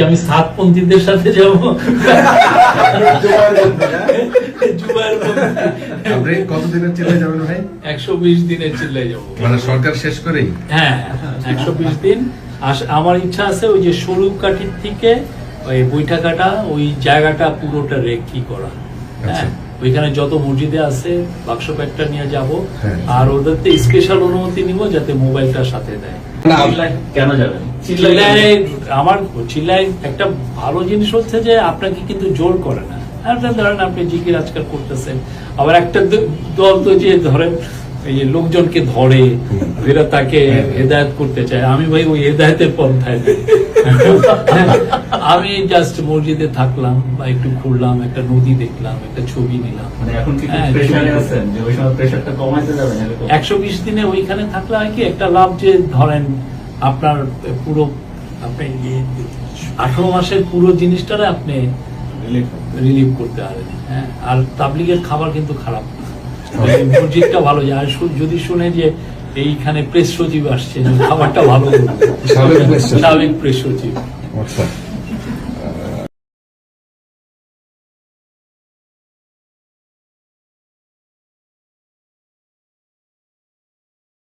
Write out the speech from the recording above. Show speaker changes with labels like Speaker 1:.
Speaker 1: কি আমি সাতপন্থীদের সাথে যাব?
Speaker 2: কতদিনের চিল্লাই যাবেন ভাই?
Speaker 1: একশো বিশ দিনের চিল্লাই যাব।
Speaker 2: মানে সরকার শেষ করেই?
Speaker 1: হ্যাঁ একশো বিশ দিন। আমার ইচ্ছা আছে ওই যে সরু কাঠির থেকে ওই বৈঠা কাটা ওই জায়গাটা পুরোটা রেকি করা।
Speaker 2: আচ্ছা।
Speaker 1: হ্যাঁ ওইখানে যত মসজিদে আছে বাক্স প্যাকটা নিয়ে যাব।
Speaker 2: হ্যাঁ।
Speaker 1: আর ওদেরতে স্পেশাল অনুমতি নিব যাতে মোবাইলটা সাথে দেয়।
Speaker 3: কেন যাবেন?
Speaker 1: চিল্লায় আমার চিল্লায় একটা ভালো জিনিস হচ্ছে যে আপনাকে কিন্তু জোর করে না। আপনার ধরেন আপনি আজকাল করতেছেন। আবার একটা দল তো যে ধরেন এই যে লোকজনকে ধরে এরা তাকে হেদায়ত করতে চায়। আমি ভাই ওই হেদায়তের পন্থায়। আমি জাস্ট মসজিদে থাকলাম বা একটু ঘুরলাম একটা নদী দেখলাম একটা ছবি নিলাম।
Speaker 3: মানে এখন কি
Speaker 1: হ্যাঁ,
Speaker 3: প্রেশারে আছেন? যে ওই সময় প্রেশারটা কমাইতে যাবেন এরকম?
Speaker 1: একশো বিশ দিনে ওইখানে থাকলে হয় কি একটা লাভ যে ধরেন আপনার পুরো আপনি আঠারো মাসের পুরো জিনিসটারে আপনি
Speaker 3: রিলিফ
Speaker 1: রিলিভ করতে পারেন হ্যাঁ। আর তাবলিগের খাবার কিন্তু খারাপ মসজিদটা ভালো যায়। আর যদি শুনে যে এইখানে প্রেস সচিব আসছে খাবারটা ভালো করবে।
Speaker 2: সাবেক প্রেস সচিব।